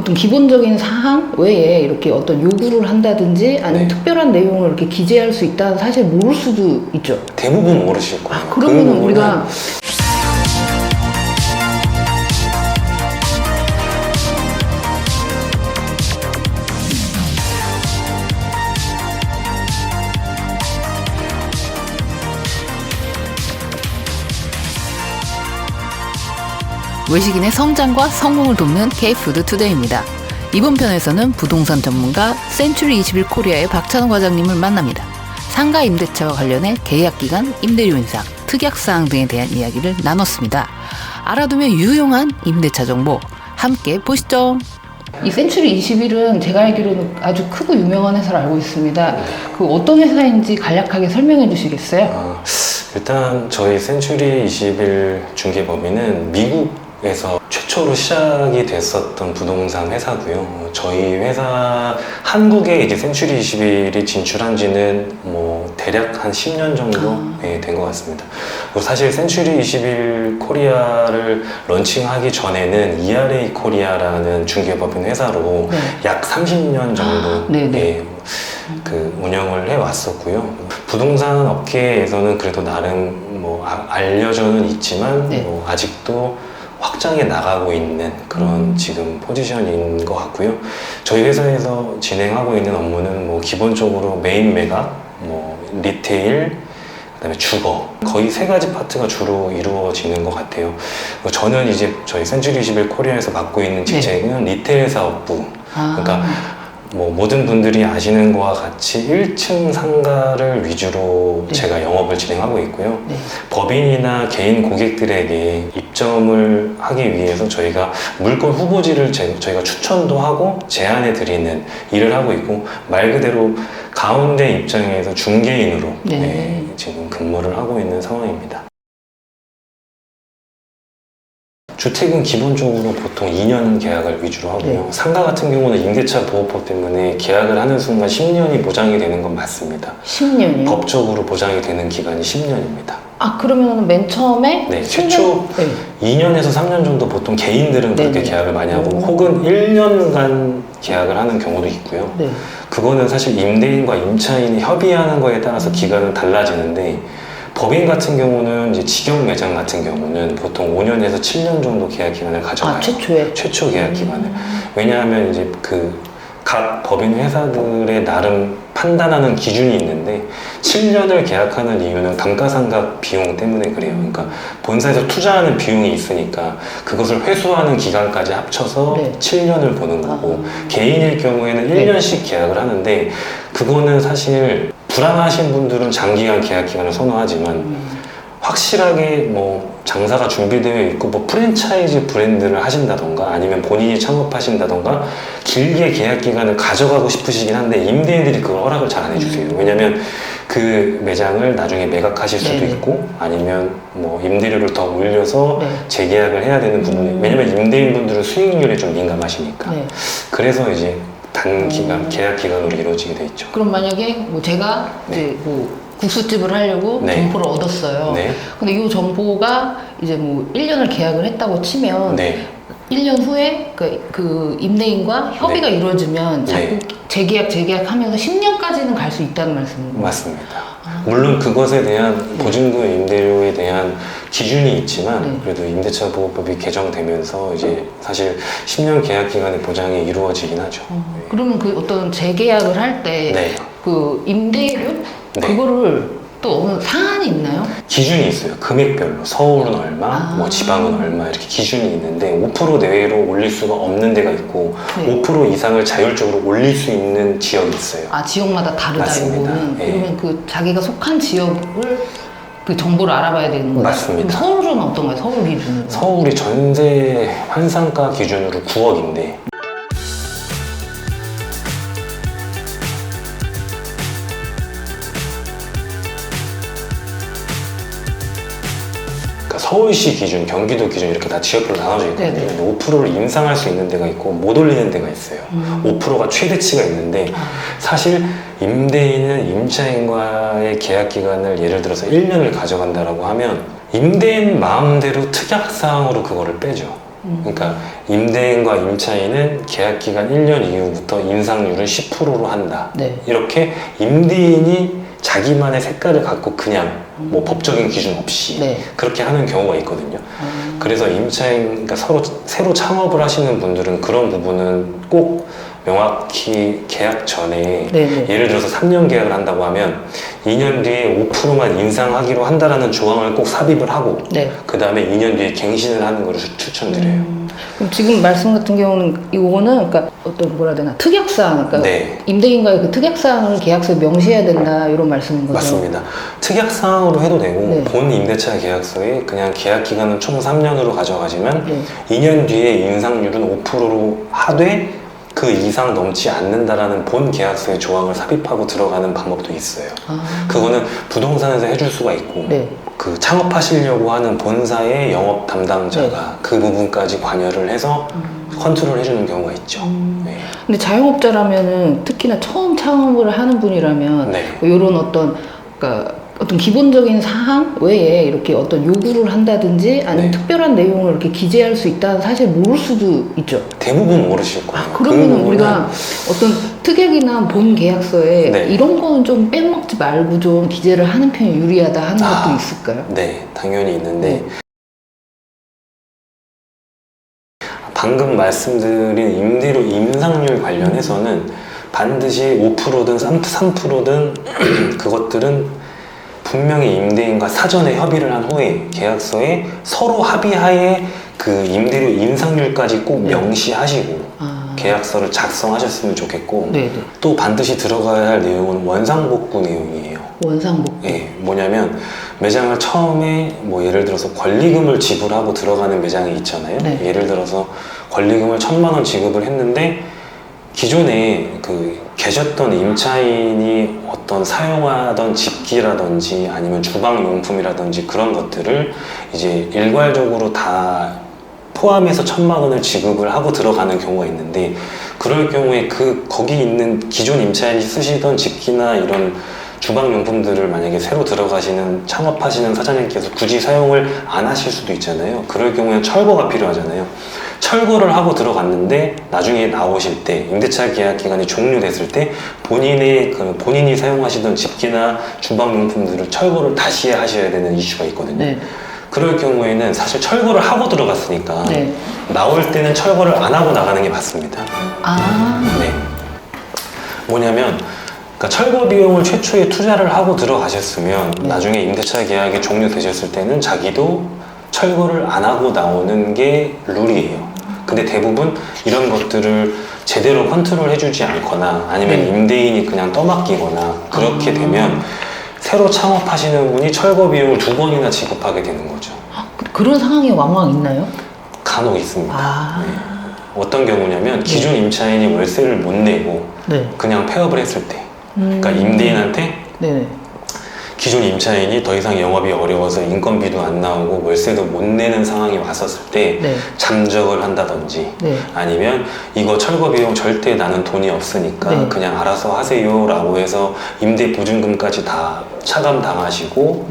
어떤 기본적인 사항 외에 이렇게 어떤 요구를 한다든지 아니면 네. 특별한 내용을 이렇게 기재할 수 있다는 사실 모를 수도 있죠. 대부분 모르실 거예요. 아, 그러면 그 우리가 외식인의 성장과 성공을 돕는 K푸드 투데이입니다. 이번 편에서는 부동산 전문가 센츄리 21 코리아의 박찬호 과장님을 만납니다. 상가 임대차와 관련해 계약 기간, 임대료 인상, 특약 사항 등에 대한 이야기를 나눴습니다. 알아두면 유용한 임대차 정보 함께 보시죠. 이 센츄리 21은 제가 알기로는 아주 크고 유명한 회사로 알고 있습니다. 그 어떤 회사인지 간략하게 설명해 주시겠어요? 어, 일단 저희 센츄리 21 중개법인은 미국 에서 최초로 시작이 됐었던 부동산 회사고요. 어, 저희 회사 한국에 이제 센츄리 21이 진출한 지는 뭐 대략 한 10년 정도 예, 된것 같습니다. 그리고 사실 센츄리 21 코리아를 런칭하기 전에는 ERA 코리아라는 중개법인 회사로 네. 약 30년 정도 아. 예, 그 운영을 해 왔었고요. 부동산 업계에서는 그래도 나름 뭐 아- 알려져는 있지만 네. 뭐 아직도 확장해 나가고 있는 그런 음. 지금 포지션인 것 같고요. 저희 회사에서 진행하고 있는 업무는 뭐 기본적으로 메인 매각, 뭐 리테일, 그다음에 주거 거의 세 가지 파트가 주로 이루어지는 것 같아요. 저는 이제 저희 센츄리 21 코리아에서 맡고 있는 직책은 리테일 사업부 네. 아, 그러니까 뭐 모든 분들이 아시는 것과 같이 1층 상가를 위주로 네. 제가 영업을 진행하고 있고요. 네. 법인이나 개인 고객들에게 입점을 하기 위해서 저희가 물건 후보지를 제- 저희가 추천도 하고 제안해 드리는 일을 하고 있고 말 그대로 가운데 입장에서 중개인으로 네. 네, 지금 근무를 하고 있는 상황입니다. 주택은 기본적으로 보통 2년 계약을 위주로 하고요. 네. 상가 같은 경우는 임대차 보호법 때문에 계약을 하는 순간 10년이 보장이 되는 건 맞습니다. 10년이요? 법적으로 보장이 되는 기간이 10년입니다. 아 그러면 맨 처음에 네, 10년? 최초 네. 2년에서 3년 정도 보통 개인들은 그렇게 네네. 계약을 많이 하고 오. 혹은 1년간 계약을 하는 경우도 있고요. 네. 그거는 사실 임대인과 임차인이 협의하는 거에 따라서 기간은 달라지는데 법인 같은 경우는 이제 직영 매장 같은 경우는 보통 5년에서 7년 정도 계약 기간을 가져가요. 아 최초에 최초 계약 기간을. 음. 왜냐하면 이제 그 각 법인 회사들의 나름 판단하는 기준이 있는데 7년을 계약하는 이유는 감가상각 비용 때문에 그래요. 그러니까 본사에서 투자하는 비용이 있으니까 그것을 회수하는 기간까지 합쳐서 네. 7년을 보는 거고 아. 개인일 경우에는 네. 1년씩 계약을 하는데 그거는 사실 불안하신 분들은 장기간 계약 기간을 선호하지만 음. 확실하게 뭐 장사가 준비되어 있고 뭐 프랜차이즈 브랜드를 하신다던가 아니면 본인이 창업하신다던가 길게 계약 기간을 가져가고 싶으시긴 한데 임대인들이 그걸 허락을 잘 안 해주세요. 왜냐면 그 매장을 나중에 매각하실 수도 네네. 있고 아니면 뭐 임대료를 더 올려서 네. 재계약을 해야 되는 부분이 음. 왜냐면 임대인분들은 수익률에 좀 민감하시니까 네. 그래서 이제 단기간 음. 계약 기간으로 이루어지게 돼 있죠. 그럼 만약에 뭐 제가 이제 뭐 국수집을 하려고 네. 점포를 얻었어요. 네. 근데 이 점포가 이제 뭐 1년을 계약을 했다고 치면 네. 1년 후에 그, 그 임대인과 협의가 이루어지면 자꾸 네. 재계약 재계약 하면서 10년까지는 갈 수 있다는 말씀인가요? 맞습니다. 물론 그것에 대한 네. 보증금 임대료에 대한 기준이 있지만 네. 그래도 임대차 보호법이 개정되면서 이제 사실 10년 계약 기간의 보장이 이루어지긴 하죠. 어, 그러면 그 어떤 재계약을 할때 네. 그 임대료 네. 그거를 또 어느 사안이 있나요? 기준이 있어요. 금액별로 서울은 얼마, 아. 뭐 지방은 얼마 이렇게 기준이 있는데 5% 내외로 올릴 수가 없는 데가 있고 네. 5% 이상을 자율적으로 올릴 수 있는 지역이 있어요. 아 지역마다 다르다 맞습니다. 이거는 예. 그러면 그 자기가 속한 지역을 그 정보를 알아봐야 되는 거예요. 맞습니다. 서울은 어떤가요? 서울 기준으로? 서울이 전세 환상가 기준으로 9억인데 서울시 기준, 경기도 기준 이렇게 다 지역별로 나눠져 있거든요. 네네. 근데 5%를 임상할 수 있는 데가 있고 못 올리는 데가 있어요. 음. 5%가 최대치가 있는데 아, 사실 임대인은 임차인과의 계약 기간을 예를 들어서 1년을 가져간다라고 하면 임대인 마음대로 특약 사항으로 그거를 빼죠. 그러니까 임대인과 임차인은 계약 기간 1년 이후부터 인상률을 10%로 한다. 네. 이렇게 임대인이 자기만의 색깔을 갖고 그냥 뭐 법적인 기준 없이 네. 그렇게 하는 경우가 있거든요. 음. 그래서 임차인, 그러니까 서로 새로 창업을 하시는 분들은 그런 부분은 꼭 명확히 계약 전에 네네. 예를 들어서 3년 계약을 한다고 하면 2년 뒤에 5%만 인상하기로 한다라는 조항을 꼭 삽입을 하고 네. 그 다음에 2년 뒤에 갱신을 하는 것을 추- 추천드려요. 음, 그럼 지금 말씀 같은 경우는 이거는 그러니까 어떤 뭐라 해야 되나 특약사항 그러니까 네. 임대인과의 그 특약사항을 계약서에 명시해야 된다 이런 말씀인 거죠. 맞습니다. 특약 사항으로 해도 되고 네. 본 임대차 계약서에 그냥 계약 기간은 총 3년으로 가져가지만 네. 2년 뒤에 인상률은 5%로 하되 그 이상 넘지 않는다라는 본 계약서의 조항을 삽입하고 들어가는 방법도 있어요. 아, 그거는 부동산에서 해줄 수가 있고 네. 그 창업하시려고 하는 본사의 영업 담당자가 네. 그 부분까지 관여를 해서 음. 컨트롤 해주는 경우가 있죠. 음. 네. 근데 자영업자라면은 특히나 처음 창업을 하는 분이라면 네. 뭐 이런 어떤 그러니까 어떤 기본적인 사항 외에 이렇게 어떤 요구를 한다든지 아니면 네. 특별한 내용을 이렇게 기재할 수 있다는 사실 모를 수도 있죠. 대부분 모르실 거예요. 아, 그러면 그 우리가 어떤 특약이나 본 계약서에 네. 이런 거는 좀 빼먹지 말고 좀 기재를 하는 편이 유리하다 하는 아. 것도 있을까요? 네, 당연히 있는데 네. 방금 말씀드린 임대료 임상률 관련해서는 반드시 5%든 3%든 그것들은 분명히 임대인과 사전에 협의를 한 후에 계약서에 서로 합의하에 그 임대료 인상률까지 꼭 네. 명시하시고 아, 계약서를 작성하셨으면 좋겠고 네, 네. 또 반드시 들어가야 할 내용은 원상복구 내용이에요. 원상복. 예, 뭐냐면 매장을 처음에 뭐 예를 들어서 권리금을 지불하고 들어가는 매장이 있잖아요. 네. 예를 들어서 권리금을 천만 원 지급을 했는데 기존에 그 계셨던 임차인이 어떤 사용하던 집기라든지 아니면 주방 용품이라든지 그런 것들을 이제 일괄적으로 다 포함해서 천만 원을 지급을 하고 들어가는 경우가 있는데 그럴 경우에 그 거기 있는 기존 임차인이 쓰시던 집기나 이런 주방 용품들을 만약에 새로 들어가시는 창업하시는 사장님께서 굳이 사용을 안 하실 수도 있잖아요. 그럴 경우에 철거가 필요하잖아요. 철거를 하고 들어갔는데 나중에 나오실 때 임대차 계약 기간이 종료됐을 때 본인의 그 본인이 사용하시던 집기나 주방 용품들을 철거를 다시 하셔야 되는 이슈가 있거든요. 네. 그럴 경우에는 사실 철거를 하고 들어갔으니까 네. 나올 때는 철거를 안 하고 나가는 게 맞습니다. 아, 네. 뭐냐면 그러니까 철거 비용을 최초에 투자를 하고 들어가셨으면 네. 나중에 임대차 계약이 종료되셨을 때는 자기도 철거를 안 하고 나오는 게 룰이에요. 근데 대부분 이런 것들을 제대로 컨트롤 해주지 않거나 아니면 네. 임대인이 그냥 떠맡기거나 그렇게 아. 되면 새로 창업하시는 분이 철거 비용을 두 번이나 지급하게 되는 거죠. 그- 그런 상황이 왕왕 있나요? 간혹 있습니다. 아, 어떤 경우냐면 기존 임차인이 월세를 못 내고 네. 그냥 폐업을 했을 때 음. 그러니까 임대인한테 네네. 기존 임차인이 더 이상 영업이 어려워서 인건비도 안 나오고 월세도 못 내는 상황이 왔었을 때 네. 잠적을 한다든지 네. 아니면 이거 철거 비용 절대 나는 돈이 없으니까 네. 그냥 알아서 하세요라고 해서 임대 보증금까지 다 차감 당하시고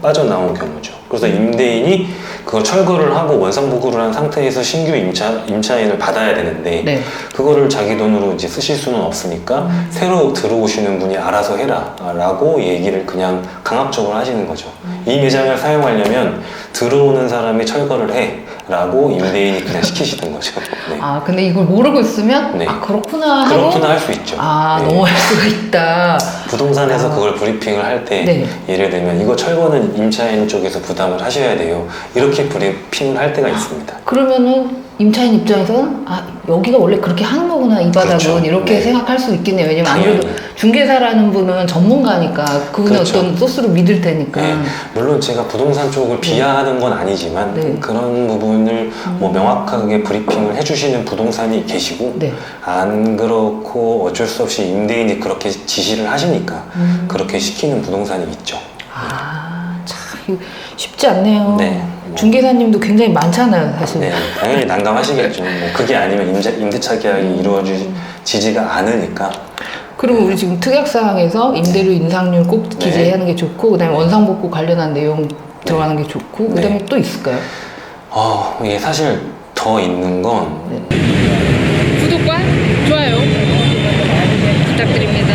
빠져나온 경우죠. 그래서 임대인이 그걸 철거를 하고 원상복구를 한 상태에서 신규 임차, 임차인을 받아야 되는데 네. 그거를 자기 돈으로 이제 쓰실 수는 없으니까 음. 새로 들어오시는 분이 알아서 해라 라고 얘기를 그냥 강압적으로 하시는 거죠. 음. 이 매장을 사용하려면 들어오는 사람이 철거를 해 라고 임대인이 그냥 시키시던 거죠. 네. 아, 근데 이걸 모르고 있으면 네. 아 그렇구나 하고 그렇구나 할 수 있죠. 아 네. 넘어갈 수가 있다. 부동산에서 아. 그걸 브리핑을 할 때 네. 예를 들면 이거 철거는 임차인 쪽에서 부담을 하셔야 돼요. 이렇게 브리핑을 할 때가 있습니다. 그러면은 임차인 입장에서는 아 여기가 원래 그렇게 하는 거구나 이 바닥은 그렇죠. 이렇게 네. 생각할 수 있겠네요. 왜냐면 아무래도. 중개사라는 분은 전문가니까 그분의 그렇죠. 어떤 소스를 믿을 테니까. 네, 물론 제가 부동산 쪽을 비하하는 건 아니지만 네. 그런 부분을 뭐 명확하게 브리핑을 해주시는 부동산이 계시고 네. 안 그렇고 어쩔 수 없이 임대인이 그렇게 지시를 하시니까 음. 그렇게 시키는 부동산이 있죠. 아, 참 쉽지 않네요. 네, 뭐. 중개사님도 굉장히 많잖아요, 사실. 네, 당연히 난감하시겠죠. 뭐 그게 아니면 임자, 임대차 계약이 이루어지지가 않으니까 그리고 우리 지금 특약사항에서 임대료 인상률 꼭 네. 기재하는 게 좋고, 그 다음에 원상복구 관련한 내용 들어가는 게 좋고, 그 다음에 네. 또 있을까요? 어, 이게 사실 더 있는 건 구독과 좋아요 부탁드립니다.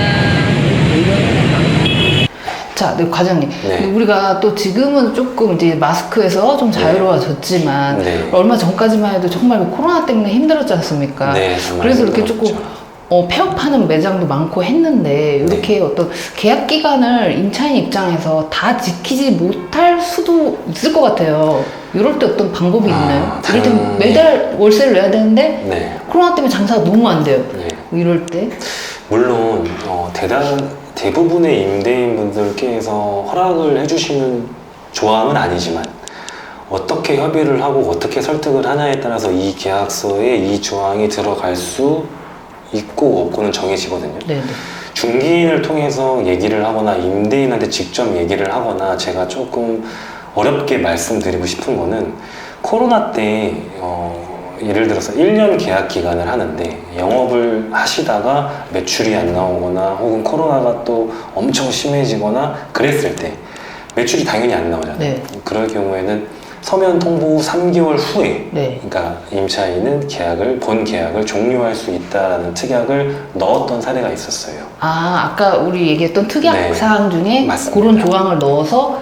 자, 네, 과장님. 네. 우리가 또 지금은 조금 이제 마스크에서 좀 자유로워졌지만 네. 얼마 전까지만 해도 정말 코로나 때문에 힘들었지 않습니까? 네, 그래서 이렇게 조금 힘들었죠. 어, 폐업하는 매장도 많고 했는데 이렇게 네. 어떤 계약 기간을 임차인 입장에서 다 지키지 못할 수도 있을 것 같아요. 이럴 때 어떤 방법이 아, 있나요? 이를테면. 매달 월세를 내야 되는데 네. 코로나 때문에 장사가 너무 안 돼요. 네. 뭐 이럴 때 물론 어, 대단 대부분의 임대인분들께서 허락을 해주시는 조항은 아니지만 어떻게 협의를 하고 어떻게 설득을 하냐에 따라서 이 계약서에 이 조항이 들어갈 수 있고 없고는 정해지거든요. 네네. 중개인을 통해서 얘기를 하거나 임대인한테 직접 얘기를 하거나 제가 조금 어렵게 말씀드리고 싶은 거는 코로나 때 어, 예를 들어서 1년 계약 기간을 하는데 영업을 하시다가 매출이 안 나오거나 혹은 코로나가 또 엄청 심해지거나 그랬을 때 매출이 당연히 안 나오잖아요. 네. 그럴 경우에는 서면 통보 후 3개월 후에 네. 그러니까 임차인은 계약을 본 계약을 종료할 수 있다라는 특약을 넣었던 사례가 있었어요. 아 아까 우리 얘기했던 특약 네. 사항 중에 맞습니다. 그런 조항을 넣어서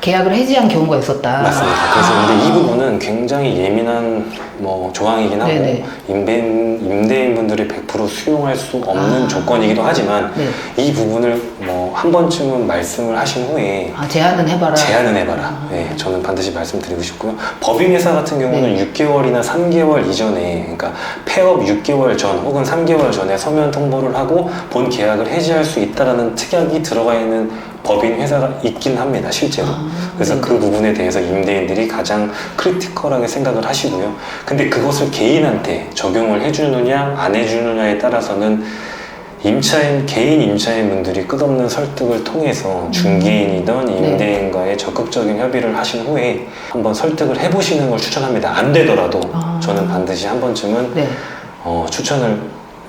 계약을 해지한 경우가 있었다. 맞습니다. 그래서 아. 근데 이 부분은 굉장히 예민한 뭐 조항이긴 하고 네네. 임대인 임대인분들이 100% 수용할 수 없는 아. 조건이기도 하지만 네. 이 부분을 뭐 한 번쯤은 말씀을 하신 후에 아 제안은 해봐라. 제안은 해봐라. 아. 네, 저는 반드시 말씀드리고 싶고요. 법인회사 같은 경우는 네. 6개월이나 3개월 이전에, 그러니까 폐업 6개월 전 혹은 3개월 전에 서면 통보를 하고 본 계약을 해지할 수 있다라는 특약이 들어가 있는 법인 회사가 있긴 합니다, 실제로. 아, 그래서 네. 그 부분에 대해서 임대인들이 가장 크리티컬하게 생각을 하시고요. 근데 그것을 개인한테 적용을 해주느냐, 안 해주느냐에 따라서는 임차인, 개인 임차인 분들이 끝없는 설득을 통해서 중개인이든 네. 임대인과의 적극적인 협의를 하신 후에 한번 설득을 해보시는 걸 추천합니다. 안 되더라도 아. 저는 반드시 한 번쯤은 네. 어, 추천을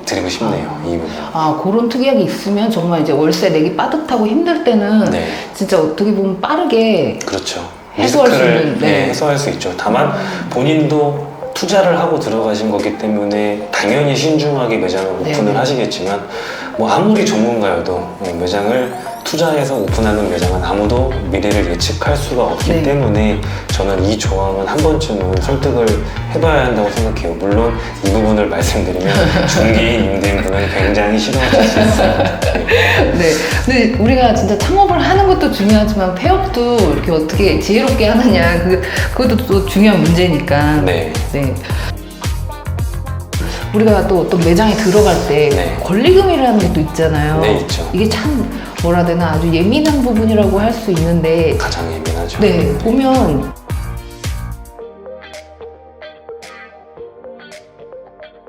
드리고 싶네요. 이 부분. 아 그런 특약이 있으면 정말 이제 월세 내기 빠듯하고 힘들 때는 네. 진짜 어떻게 보면 빠르게 그렇죠. 해소할 수 리스크를 있는, 네. 네, 해소할 수 있죠. 다만 본인도 투자를 하고 들어가신 거기 때문에 당연히 신중하게 매장을 네, 오픈을 네. 하시겠지만 뭐 아무리 전문가여도 네, 매장을 투자해서 오픈하는 매장은 아무도 미래를 예측할 수가 없기 네. 때문에 저는 이 조항은 한 번쯤은 설득을 해봐야 한다고 생각해요. 물론 이 부분을 말씀드리면 중개인 임대인분은 굉장히 싫어하실 수 있어요. 네. 네. 근데 우리가 진짜 창업을 하는 것도 중요하지만 폐업도 이렇게 어떻게 지혜롭게 하느냐 그 그것도 또 중요한 문제니까. 네. 네. 우리가 또 어떤 매장에 들어갈 때 네. 권리금이라는 게 또 있잖아요. 네, 있죠. 이게 참 뭐라 해야 되나 아주 예민한 부분이라고 할 수 있는데 가장 예민하죠. 네 보면